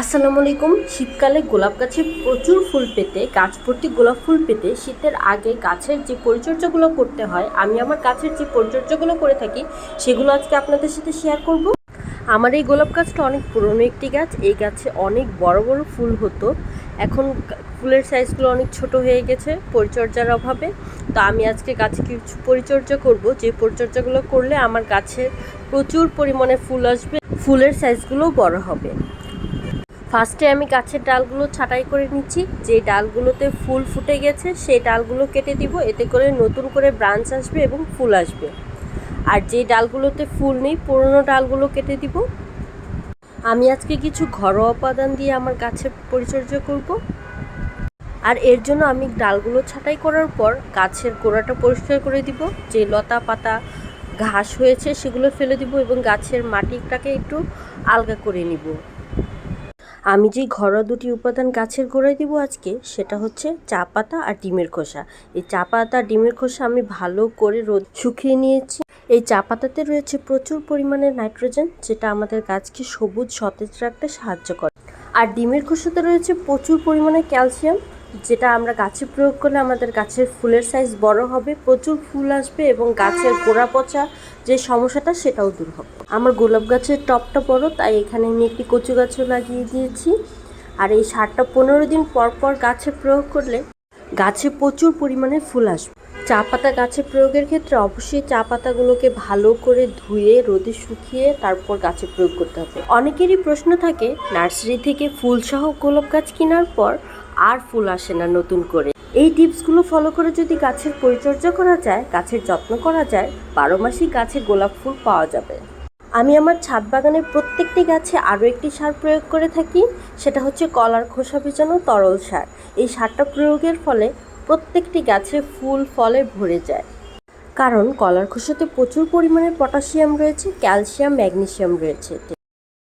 আসসালামু আলাইকুম। শীতকালে গোলাপ গাছে প্রচুর ফুল পেতে, গাছ ভর্তি গোলাপ ফুল পেতে শীতের আগে গাছের যে পরিচর্যাগুলো করতে হয়, আমি আমার গাছের যে পরিচর্যাগুলো করে থাকি, সেগুলো আজকে আপনাদের সাথে শেয়ার করব। আমার এই গোলাপ গাছটা অনেক পুরনো একটি গাছ, এই গাছে অনেক বড় বড় ফুল হতো। এখন ফুলের সাইজগুলো অনেক ছোট হয়ে গেছে পরিচর্যার অভাবে। তো আমি আজকে গাছে কিছু পরিচর্যা করব, যে পরিচর্যাগুলো করলে আমার গাছে প্রচুর পরিমাণে ফুল আসবে, ফুলের সাইজগুলোও বড় হবে। ফার্স্টে আমি গাছের ডালগুলো ছাঁটাই করে নিচ্ছি। যে ডালগুলোতে ফুল ফুটে গেছে, সেই ডালগুলো কেটে দিব। এতে করে নতুন করে ব্রাঞ্চ আসবে এবং ফুল আসবে। আর যে ডালগুলোতে ফুল নেই, পুরনো ডালগুলো কেটে দিব। আমি আজকে কিছু ঘরোয়া উপাদান দিয়ে আমার গাছের পরিচর্যা করব। আর এর জন্য আমি ডালগুলো ছাঁটাই করার পর গাছের গোড়াটা পরিষ্কার করে দিব। যে লতা পাতা ঘাস হয়েছে, সেগুলো ফেলে দিব এবং গাছের মাটিটাকে একটু আলগা করে নিব। আমি যে ঘরোয়া দুটি উপাদান গাছের গোড়ায় দিব আজকে, সেটা হচ্ছে চা পাতা আর ডিমের খোসা। এই চা পাতা ডিমের খোসা আমি ভালো করে রোদ শুকিয়ে নিয়েছি। এই চা পাতাতে রয়েছে প্রচুর পরিমাণে নাইট্রোজেন, যেটা আমাদের গাছকে সবুজ, সতেজ রাখতে সাহায্য করে। আর ডিমের খোসাতে রয়েছে প্রচুর পরিমাণে ক্যালসিয়াম যেটা আমরা গাছে প্রয়োগ করলে আমাদের গাছের ফুলের সাইজ বড় হবে, প্রচুর ফুল আসবে এবং গাছের গোড়া পচা যে সমস্যাটা সেটাও দূর হবে। আমার গোলাপ গাছের টপটা বড়, তাই এখানে আমি একটি কচু গাছও লাগিয়ে দিয়েছি। আর এই সারটা পনেরো দিন পর পর গাছে প্রয়োগ করলে গাছে প্রচুর পরিমাণে ফুল আসবে। চা পাতা গাছে প্রয়োগের ক্ষেত্রে অবশ্যই চা পাতাগুলোকে ভালো করে ধুয়ে, রোদে শুকিয়ে তারপর গাছে প্রয়োগ করতে হবে। অনেকেরই প্রশ্ন থাকে, নার্সারি থেকে ফুলসহ গোলাপ গাছ কেনার পর আর ফুল আসে না নতুন করে। এই টিপসগুলো ফলো করে যদি গাছের পরিচর্যা করা যায়, গাছের যত্ন করা যায়, বারো মাসই গাছে গোলাপ ফুল পাওয়া যাবে। আমি আমার ছাদ বাগানের প্রত্যেকটি গাছে আরও একটি সার প্রয়োগ করে থাকি, সেটা হচ্ছে কলার খোসা ভেজানো তরল সার। এই সারটা প্রয়োগের ফলে প্রত্যেকটি গাছে ফুল, ফলে ভরে যায়। কারণ কলার খোসাতে প্রচুর পরিমাণে পটাশিয়াম রয়েছে, ক্যালসিয়াম, ম্যাগনেসিয়াম রয়েছে।